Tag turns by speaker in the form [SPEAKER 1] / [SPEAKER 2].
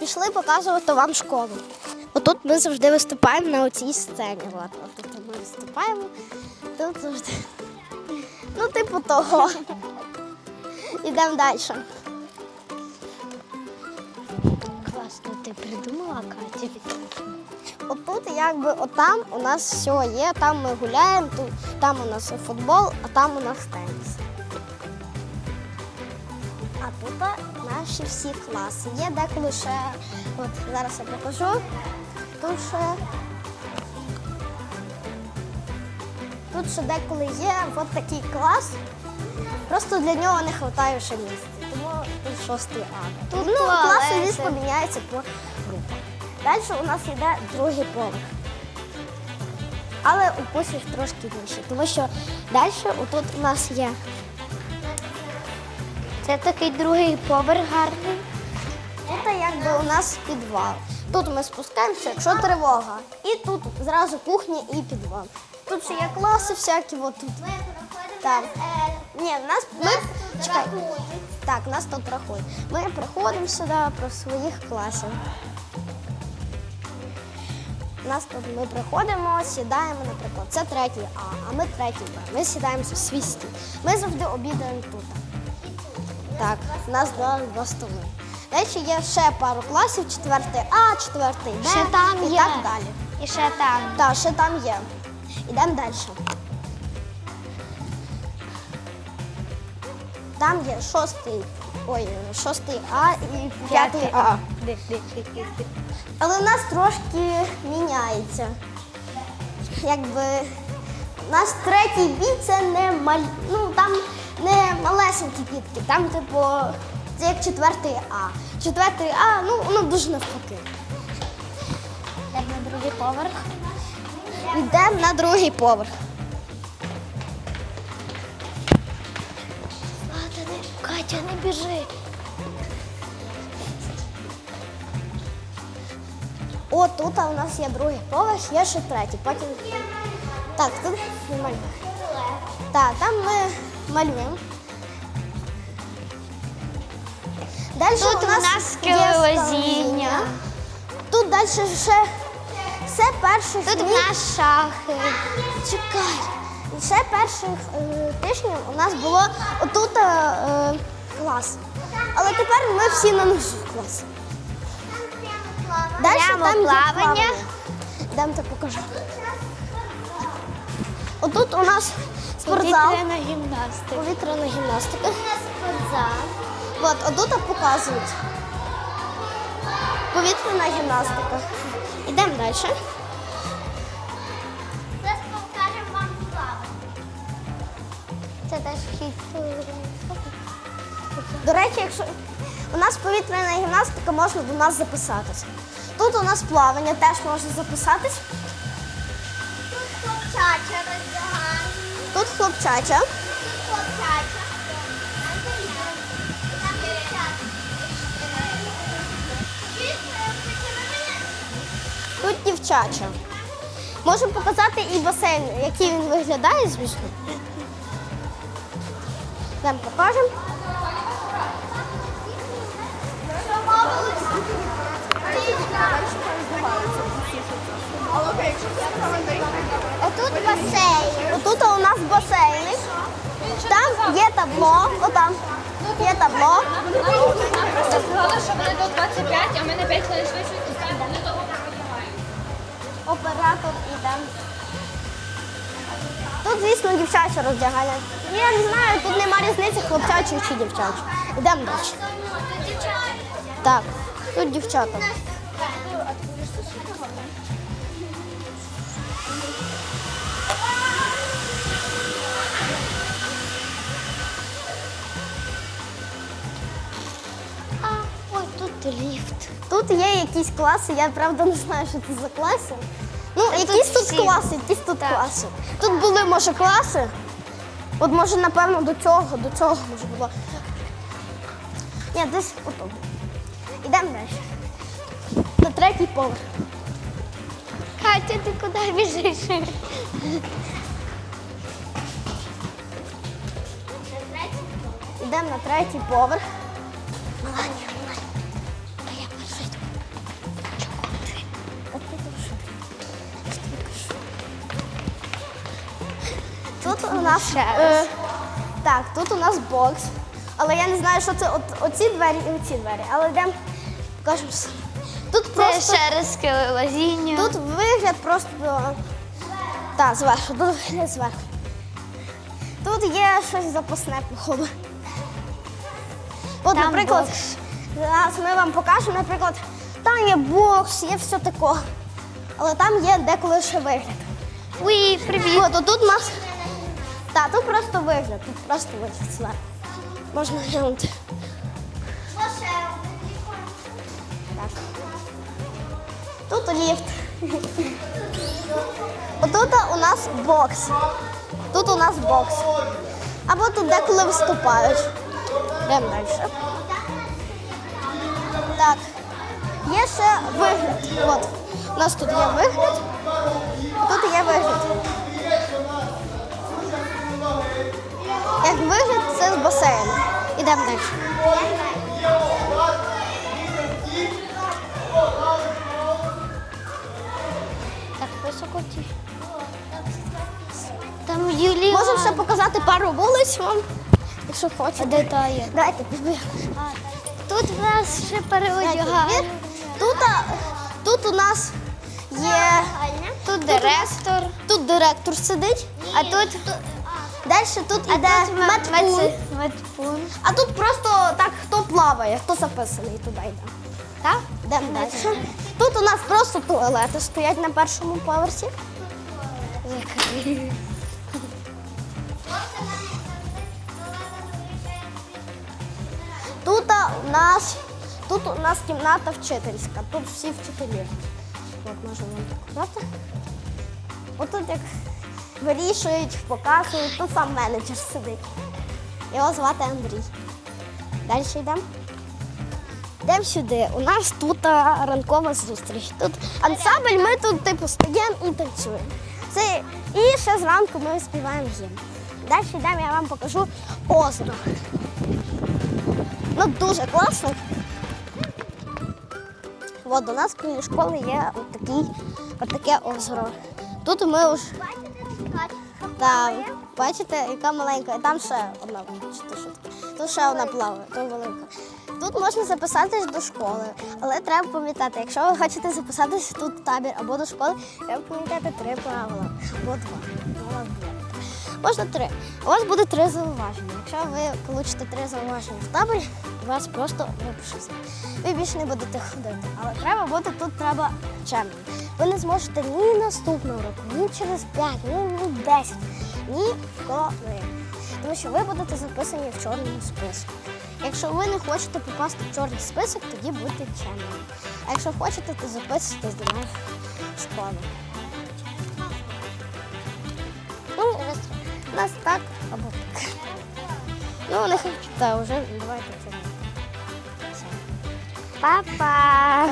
[SPEAKER 1] Пішли показувати вам школу. Отут ми завжди виступаємо на оцій сцені. От, отут ми виступаємо. Тут завжди. Ну, типу того. Ідемо далі.
[SPEAKER 2] Класно, ти придумала, Катя.
[SPEAKER 1] Отут, якби, отам у нас все є, там ми гуляємо, там у нас футбол, а там у нас теніс. Наші всі класи. Є деколи ще, от зараз я покажу. Тут ще. Тут ще деколи є от такий клас. Просто для нього не вистачає ще місця. Тому тут шостий А. Тут ну, класи звісно міняються по групах. Далі у нас йде другий поверх. Але у кусів трошки більше, тому що далі отут у нас є
[SPEAKER 2] Це такий другий поверх гарний.
[SPEAKER 1] Тут якби у нас підвал. Тут ми спускаємося, якщо тривога. І тут зразу кухня і підвал. Тут ще є класи всякі, от тут. Так. Ні, в нас ми чекай. Так, нас тут рахують. Ми приходимо сюди про своїх класів. Нас тут ми приходимо, сідаємо, наприклад, це третій А, а ми третій Б. Ми сідаємо в свій стіл. Ми завжди обідаємо тут. Так, у нас два, два столи. Далі є ще пару класів, четвертий А, четвертий Б
[SPEAKER 2] Ще там
[SPEAKER 1] і
[SPEAKER 2] є.
[SPEAKER 1] так далі.
[SPEAKER 2] І ще там.
[SPEAKER 1] Так, ще там є. Ідемо далі. Там є шостий, ой, шостий А і п'ятий А. Але в нас трошки міняється. Якби у нас третій бій це не маль... ну там не малесенькі кітки, там, типу, це як четвертий А. Четвертий А, ну воно дуже навпаки.
[SPEAKER 2] Як на другий поверх.
[SPEAKER 1] Йдемо на другий поверх.
[SPEAKER 2] Катя, не, Катя, не біжи.
[SPEAKER 1] О, тут у нас є другий поверх, є ще третій. Потім. Так, тут малюємо. Так, там ми малюємо. Далі
[SPEAKER 2] Тут
[SPEAKER 1] у нас,
[SPEAKER 2] нас
[SPEAKER 1] є. Тут далі ще все перших
[SPEAKER 2] Тут в нас шахи.
[SPEAKER 1] Чекай. Ще перших е, тижнів у нас було отут е, е, клас. Але тепер ми всі на низу клас. Далі
[SPEAKER 2] Прямо
[SPEAKER 1] там
[SPEAKER 2] плавання.
[SPEAKER 1] Йдемо тебе покажу. Отут у нас спортзал,
[SPEAKER 2] Повітряна гімнастика.
[SPEAKER 1] повітряна гімнастика.
[SPEAKER 2] Спортзал.
[SPEAKER 1] От, отут показують. Повітряна гімнастика. Йдемо далі.
[SPEAKER 2] Зараз покажемо вам плавання. Це теж вхід.
[SPEAKER 1] До речі, якщо у нас повітряна гімнастика, можна до нас записатися. Тут у нас плавання теж можна записатись.
[SPEAKER 2] Тут хлопчача.
[SPEAKER 1] Хлопчача.
[SPEAKER 2] Тут
[SPEAKER 1] дівчача. Можемо показати і басейн, який він виглядає, звісно. Нам покажемо.
[SPEAKER 2] Отут басейн.
[SPEAKER 1] Отут у нас басейн. Там є табло. Отам є табло.
[SPEAKER 3] Сказали, що вони до 25, а ми на 5 хвилин швидше пускаємо, вони того пропогаємо.
[SPEAKER 1] Оператор іде. Тут, звісно, дівчаче роздягання. Я не знаю, тут нема різниці, хлопчачі чи дівчачі. Йдемо далі. Так, тут дівчата.
[SPEAKER 2] Тут
[SPEAKER 1] є якісь класи, я правда не знаю, що це за класи. Ну,
[SPEAKER 2] Та
[SPEAKER 1] якісь
[SPEAKER 2] тут
[SPEAKER 1] тут класи, якісь тут класи. Тут були, може, класи. От може, напевно, до цього, до цього може було. Ні, десь отут. Ідемо далі. На третій поверх.
[SPEAKER 2] Катя, ти куди біжиш?
[SPEAKER 1] Йдемо на третій поверх.
[SPEAKER 2] Перша
[SPEAKER 1] тут у нас е, так, тут у нас бокс. Але я не знаю, що це от, оці двері і оці двері. Але йдемо покажемо. Тут
[SPEAKER 2] Це
[SPEAKER 1] просто
[SPEAKER 2] через лазіння.
[SPEAKER 1] тут вигляд просто. Так, зверху, тут вигляд зверху. Тут є щось запасне, походу. От,
[SPEAKER 2] Там
[SPEAKER 1] наприклад,
[SPEAKER 2] бокс.
[SPEAKER 1] зараз ми вам покажемо, наприклад, там є бокс, є все таке. Але там є деколи ще вигляд.
[SPEAKER 2] Уй, привіт.
[SPEAKER 1] От, тут у нас. Так, тут просто вигляд, тут просто вигляд зверху. Можна глянути. Так. Тут ліфт. Отут у нас бокс. Тут у нас бокс. Або тут деколи виступають. Йдемо далі. Так. Є ще вигляд. От. У нас тут є вигляд. Тут є вигляд. Як вигляд, це з басейну. Ідемо далі.
[SPEAKER 2] Так високо ті. Там Юлія.
[SPEAKER 1] Можемо ще показати пару вулиць вам, якщо хочете.
[SPEAKER 2] де та є? Тут в нас ще переодягають.
[SPEAKER 1] Тут, тут у нас є.
[SPEAKER 2] Тут директор.
[SPEAKER 1] Тут директор сидить,
[SPEAKER 2] А тут
[SPEAKER 1] далі тут
[SPEAKER 2] а
[SPEAKER 1] іде медпункт. А тут просто так, хто плаває, хто записаний туди йде.
[SPEAKER 2] Так?
[SPEAKER 1] Йдемо далі. Тут у нас просто туалети стоять на першому поверсі. Тут у нас тут у нас кімната вчительська, тут всі вчителі. От можна вам показати. Отут як вирішують, показують, тут сам менеджер сидить. Його звати Андрій. Далі йдемо. Йдемо сюди. У нас тут ранкова зустріч. Тут ансамбль, ми тут типу стоїмо і танцюємо. Це, і ще зранку ми співаємо гімн. Далі йдемо, я вам покажу озеро. Ну, дуже класно. От у нас біля школи є отакий, отаке озеро. Тут ми вже там, бачите, яка маленька, і там ще одна бачите, що таке. Тут ще одна плаває, то велика. Тут можна записатись до школи, але треба пам'ятати, якщо ви хочете записатись тут в табір або до школи, треба пам'ятати три правила або два. Можна три. У вас буде три зауваження. Якщо ви получите три зауваження в таборі, вас просто випишуть. Ви більше не будете ходити. Але треба бути тут треба чемним. Ви не зможете ні наступного року, ні через 5, ні, ні 10, ні коли. Тому що ви будете записані в чорному списку. Якщо ви не хочете попасти в чорний список, тоді будьте чемними. А якщо хочете, то записуйтесь до нас в Ну, нехай так, вже давайте це. Па-па.